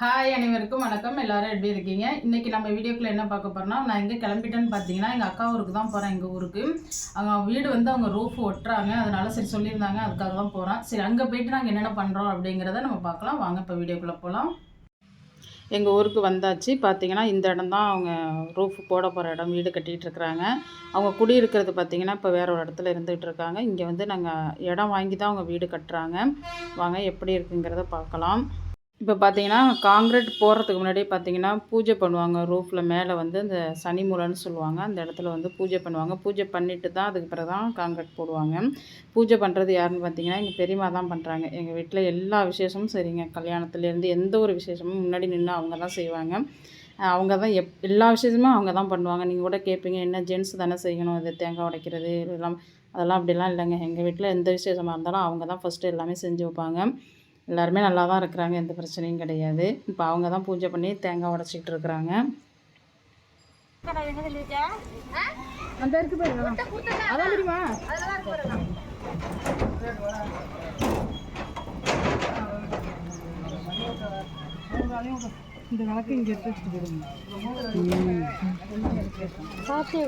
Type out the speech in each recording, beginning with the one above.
Hi அனைவருக்கும் வணக்கம். எல்லாரும் எப்படி இருக்கீங்க? இன்னைக்கு நம்ம வீடியோக்குள்ள என்ன பார்க்க போறோம்னா நான் எங்கே கிளம்பிட்டேன்னு பார்த்தீங்கன்னா எங்கள் அக்கா ஊருக்கு தான் போகிறேன் எங்கள் ஊருக்கு. அவங்க வீடு வந்து அவங்க ரூஃப் ஒட்டுறாங்க. அதனால சரி சொல்லியிருந்தாங்க அதுக்காக தான் போகிறேன் சரி அங்கே போயிட்டு நாங்கள் என்னென்ன பண்ணுறோம் அப்படிங்கிறத நம்ம பார்க்கலாம். வாங்க இப்போ வீடியோக்குள்ளே போகலாம் எங்கள் ஊருக்கு வந்தாச்சு. பார்த்தீங்கன்னா இந்த இடம் தான் அவங்க ரூஃப் போட போகிற இடம் வீடு கட்டிகிட்டு இருக்கிறாங்க. அவங்க குடியிருக்கிறது பார்த்தீங்கன்னா இப்போ வேற ஒரு இடத்துல இருந்துகிட்டு இருக்காங்க. இங்கே வந்து நாங்கள் இடம் வாங்கி தான் அவங்க வீடு கட்டுறாங்க. வாங்க எப்படி இருக்குங்கிறத பார்க்கலாம். இப்போ பார்த்தீங்கன்னா காங்கிரீட் போடுறதுக்கு முன்னாடி பார்த்தீங்கன்னா பூஜை பண்ணுவாங்க. ரூஃபில் மேலே வந்து இந்த சனி மூலைன்னு சொல்லுவாங்க. அந்த இடத்துல வந்து பூஜை பண்ணுவாங்க. பூஜை பண்ணிட்டு தான் அதுக்கு பிறகு தான் காங்கிரீட் போடுவாங்க. பூஜை பண்ணுறது யாருன்னு பார்த்தீங்கன்னா எங்கள் பெரியம்மா தான் பண்ணுறாங்க. எங்கள் வீட்டில் எல்லா விசேஷமும் சரிங்க. கல்யாணத்துலேருந்து எந்த ஒரு விசேஷமும் முன்னாடி நின்று அவங்க தான் செய்வாங்க. அவங்க தான் எப் எல்லா விஷயத்துமே அவங்க தான் பண்ணுவாங்க. நீங்கள் கூட கேட்பீங்க என்ன ஜென்ஸ் தானே செய்யணும்? இது தேங்காய் உடைக்கிறது இதெல்லாம் அதெல்லாம் அப்படிலாம் இல்லைங்க. எங்கள் வீட்டில் எந்த விசேஷமாக இருந்தாலும் அவங்க தான் ஃபஸ்ட்டு எல்லாமே செஞ்சு வைப்பாங்க. எல்லாருமே நல்லா தான் இருக்கிறாங்க எந்த பிரச்சனையும் கிடையாது. இப்போ அவங்க தான் பூஜை பண்ணி தேங்காய் உடச்சிக்கிட்டு இருக்கிறாங்க. அந்த இருக்கு பாருங்க அதான் தெரியுமா இந்த விளக்கு இங்கே எடுத்து வச்சுட்டு போடுங்க சாப்பிட்டு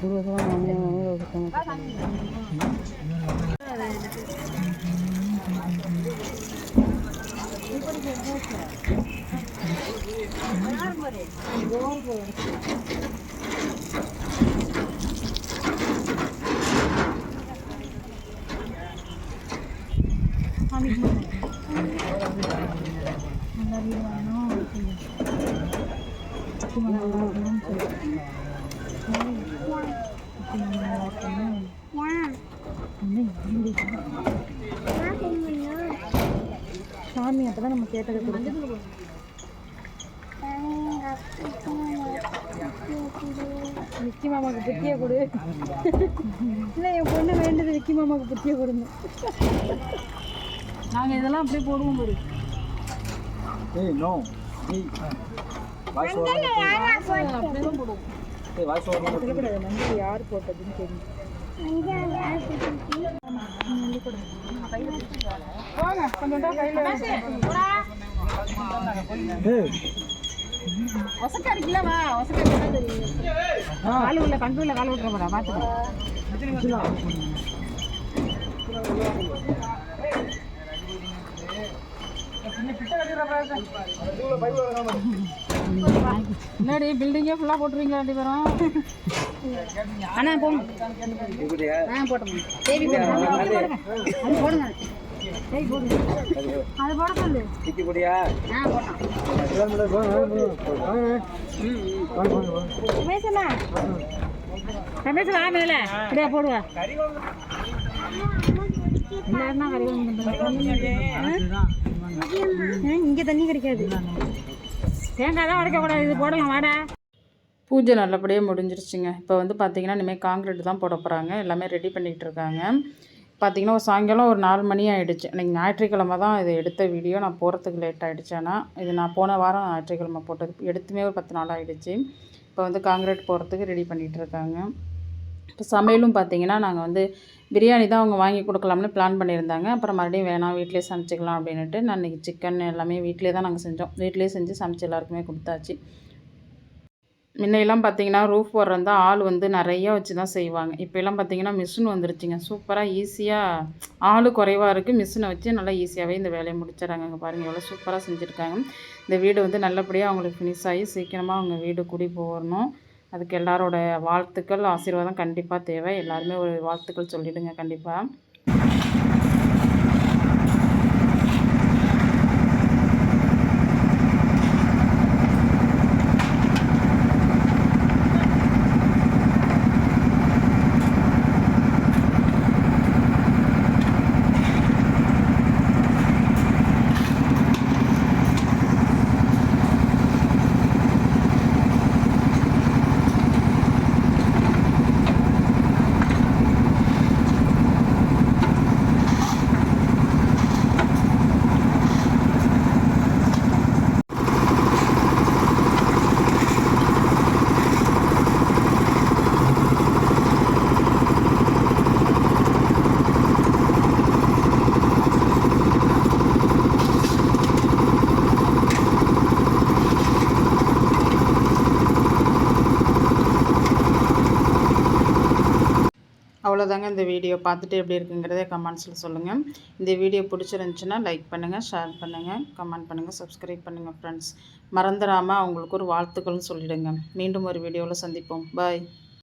물어서 나오면 여기서 떠먹고. சாமி அப்போ தான் நம்ம கேட்டதை கொடுக்கும் விக்கி மாமாவுக்கு புத்திய கொடு. இல்லை என் பொண்ணு வேண்டது விக்கி மாமாவுக்கு புத்திய கொடுங்க நாங்கள் இதெல்லாம் அப்படியே போடுவோம் பாரு. Hey, no. Hey. Voice over அப்படியே தான் போடுவோம். ஏய் வாய்ஸ் ஓவர் சொல்லக்கூடாது மஞ்சள் யார் போட்டதுன்னு தெரியும். போங்க கொஞ்சம் கையில் ஏய். ஒசக்கா இருக்குல்ல வா ஒசக்கா என்ன தெரியும். கால் உள்ள கண்டு உள்ள கால் விட்டுற போடா பார்த்துக்கோ என்னடி பில்டிங்கே ஃபுல்லாக போட்டுருவீங்க ரெண்டு பேரும்? அண்ணா போங்க. ஆ போட்டோம் தேவி போடுங்க. அது போடுங்க. தேவி போடுங்க. அது போட சொல்லு. டிக்கி போடியா ஆ போட்டோம் ரமேஷண்ணா. ரமேஷ் வா மேல. இப்படியா போடுவா. எல்லாருமே இங்கே தண்ணி கிடைக்காது. தேங்காய் தான் உடைக்கக்கூடாது. இது போடலாம் வாடா. பூஜை நல்லபடியாக முடிஞ்சிருச்சுங்க. இப்போ வந்து பார்த்திங்கன்னா இனிமேல் காங்கிரீட் தான் போட போகிறாங்க எல்லாமே ரெடி பண்ணிகிட்டு இருக்காங்க. பார்த்தீங்கன்னா ஒரு சாயங்காலம் ஒரு நாலு மணி ஆகிடுச்சு இன்றைக்கி ஞாயிற்றுக்கிழமை தான் இது எடுத்த வீடியோ நான் போகிறதுக்கு லேட் ஆகிடுச்சு ஆனால் இது நான் போன வாரம் ஞாயிற்றுக்கிழமை போட்டது. எடுத்துமே ஒரு பத்து நாள் ஆகிடுச்சு இப்போ வந்து காங்கிரீட் போகிறதுக்கு ரெடி பண்ணிகிட்டு இருக்காங்க. இப்போ சமையலும் பார்த்தீங்கன்னா நாங்கள் வந்து பிரியாணி தான் அவங்க வாங்கி கொடுக்கலாம்னு பிளான் பண்ணியிருந்தாங்க. அப்புறம் மறுபடியும் வேணாம் வீட்டிலே சமைச்சிக்கலாம் அப்படின்ட்டு நான் இன்றைக்கி சிக்கன் எல்லாமே வீட்டிலே தான் நாங்கள் செஞ்சோம். வீட்டிலே செஞ்சு சமைச்சு எல்லாருக்குமே கொடுத்தாச்சு. முன்னையெல்லாம் பார்த்தீங்கன்னா ரூஃப் போடுறது ஆள் வந்து நிறையா வச்சு தான் செய்வாங்க. இப்போலாம் பார்த்தீங்கன்னா மிஷின் வந்துருச்சுங்க. சூப்பராக ஈஸியாக ஆள் குறைவாக இருக்குது மிஷினை வச்சு நல்லா ஈஸியாகவே இந்த வேலையை முடிச்சிடறாங்க. இங்கே பாருங்கள் எவ்வளோ சூப்பராக செஞ்சுருக்காங்க. இந்த வீடு வந்து நல்லபடியாக அவங்களுக்கு ஃபினிஷ் ஆகி சீக்கிரமாக அவங்க வீடு குடி போகணும். அதுக்கு எல்லாரோட வாழ்த்துக்கள் ஆசீர்வாதம் கண்டிப்பாக தேவை. எல்லாருமே ஒரு வாழ்த்துக்கள் சொல்லிவிடுங்க கண்டிப்பாக அவ்வளோதாங்க இந்த வீடியோ. பார்த்துட்டு எப்படி இருக்குங்கிறதே கமெண்ட்ஸில் சொல்லுங்கள். இந்த வீடியோ பிடிச்சிருந்துச்சுன்னா லைக் பண்ணுங்கள் ஷேர் பண்ணுங்கள் கமெண்ட் பண்ணுங்கள் சப்ஸ்கிரைப் பண்ணுங்கள் ஃப்ரெண்ட்ஸ் மறந்துடாமல் அவங்களுக்கு ஒரு வாழ்த்துக்கள்னு சொல்லிவிடுங்க மீண்டும் ஒரு வீடியோவில் சந்திப்போம். பாய்.